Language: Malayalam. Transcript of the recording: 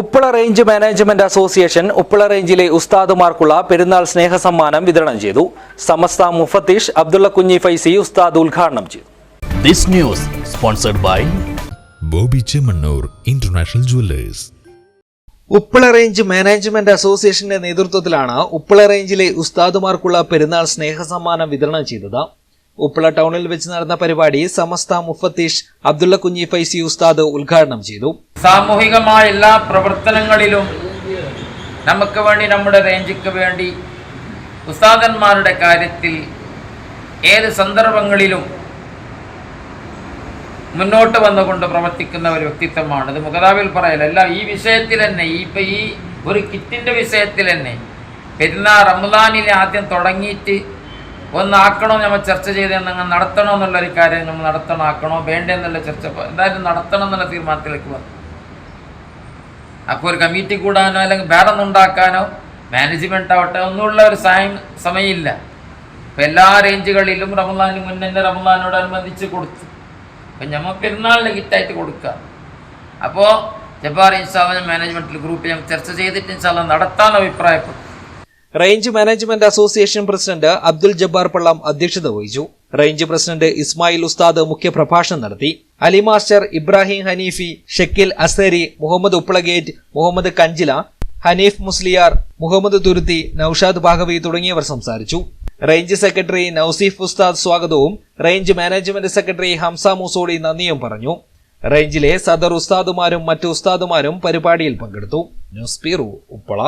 Uppala range management association Uppala റേഞ്ചിലെ ഉസ്താദുമാർക്കുള്ള പെരുന്നാൾ സ്നേഹ സമ്മാനം വിതരണം ചെയ്തു. സമസ്ത മുഫത്തീഷ് അബ്ദുള്ള കുഞ്ഞി ഫൈസി ഉസ്താദ് ഉദ്ഘാടനം ചെയ്തു. This news sponsored by Bobby Chemmanur international jewellers. Uppala range management അസോസിയേഷന്റെ നേതൃത്വത്തിലാണ് ഉപ്പള റേഞ്ചിലെ ഉസ്താദുമാർക്കുള്ള പെരുന്നാൾ സ്നേഹ സമ്മാനം വിതരണം ചെയ്തത്. ഉപ്പള ടൗണിൽ വെച്ച് നടന്ന പരിപാടി സമസ്ത മുഫത്തീഷ് അബ്ദുള്ള കുഞ്ഞി ഫൈസി ഉസ്താദ് ഉദ്ഘാടനം ചെയ്തു. സാമൂഹികമായ എല്ലാ പ്രവർത്തനങ്ങളിലും നമുക്ക് വേണ്ടി നമ്മുടെ റേഞ്ചിക്ക് വേണ്ടി ഉസ്താദന്മാരുടെ കാര്യത്തിൽ ഏത് സന്ദർഭങ്ങളിലും മുന്നോട്ട് വന്നുകൊണ്ട് പ്രവർത്തിക്കുന്ന ഒരു വ്യക്തിത്വമാണ്. ഇത് മുഖതാവിൽ പറയലല്ല ഈ വിഷയത്തിൽ തന്നെ ഈ ഇപ്പം ഈ ഒരു കിറ്റിന്റെ വിഷയത്തിൽ തന്നെ പെരുന്നാൾ റമദാനിൽ ആദ്യം തുടങ്ങിയിട്ട് ഒന്നാക്കണോ നമ്മൾ ചർച്ച ചെയ്ത് നിങ്ങൾ നടത്തണോ എന്നുള്ള ഒരു കാര്യം നമ്മൾ നടത്തണമാക്കണോ വേണ്ടെന്നുള്ള ചർച്ച എന്തായാലും നടത്തണം എന്നുള്ള തീരുമാനത്തിലേക്ക് വന്നു. അപ്പോൾ ഒരു കമ്മിറ്റി കൂടാനോ അല്ലെങ്കിൽ വേറെ ഒന്നുണ്ടാക്കാനോ മാനേജ്മെന്റ് ആവട്ടെ ഒന്നുമുള്ള ഒരു സമയം സമയമില്ല. ഇപ്പം എല്ലാ റേഞ്ചുകളിലും റമദാന് മുന്നേ റമദാനോടനുബന്ധിച്ച് കൊടുത്തു. അപ്പം നമ്മൾ പെരുന്നാളിന് കിറ്റായിട്ട് കൊടുക്കുക. അപ്പോൾ ജബ്ബാർ ഇൻഷാല്ല മാനേജ്മെന്റിൽ ഗ്രൂപ്പ് ഞാൻ ചർച്ച ചെയ്തിട്ട് ഇൻഷാല്ല നടത്താൻ അഭിപ്രായപ്പെട്ടു. Range management association president Abdul Jabbar Pallam അധ്യക്ഷത വഹിച്ചു. റേഞ്ച് പ്രസിഡന്റ് ഇസ്മായിൽ ഉസ്താദ് മുഖ്യപ്രഭാഷണം നടത്തി. അലി മാസ്റ്റർ ഇബ്രാഹിം ഹനീഫി ഷക്കിൽ അസേരി മുഹമ്മദ് ഉപ്പളഗേറ്റ് മുഹമ്മദ് കഞ്ചില ഹനീഫ് മുസ്ലിയാർ മുഹമ്മദ് തുരുത്തി നൌഷാദ് ഭാഗവി തുടങ്ങിയവർ സംസാരിച്ചു. റേഞ്ച് സെക്രട്ടറി നൌസീഫ് ഉസ്താദ് സ്വാഗതവും range management secretary Hamsa Moosodi നന്ദിയും പറഞ്ഞു. റേഞ്ചിലെ സദർ ഉസ്താദുമാരും മറ്റു ഉസ്താദുമാരും പരിപാടിയിൽ പങ്കെടുത്തു. News bureau Uppala.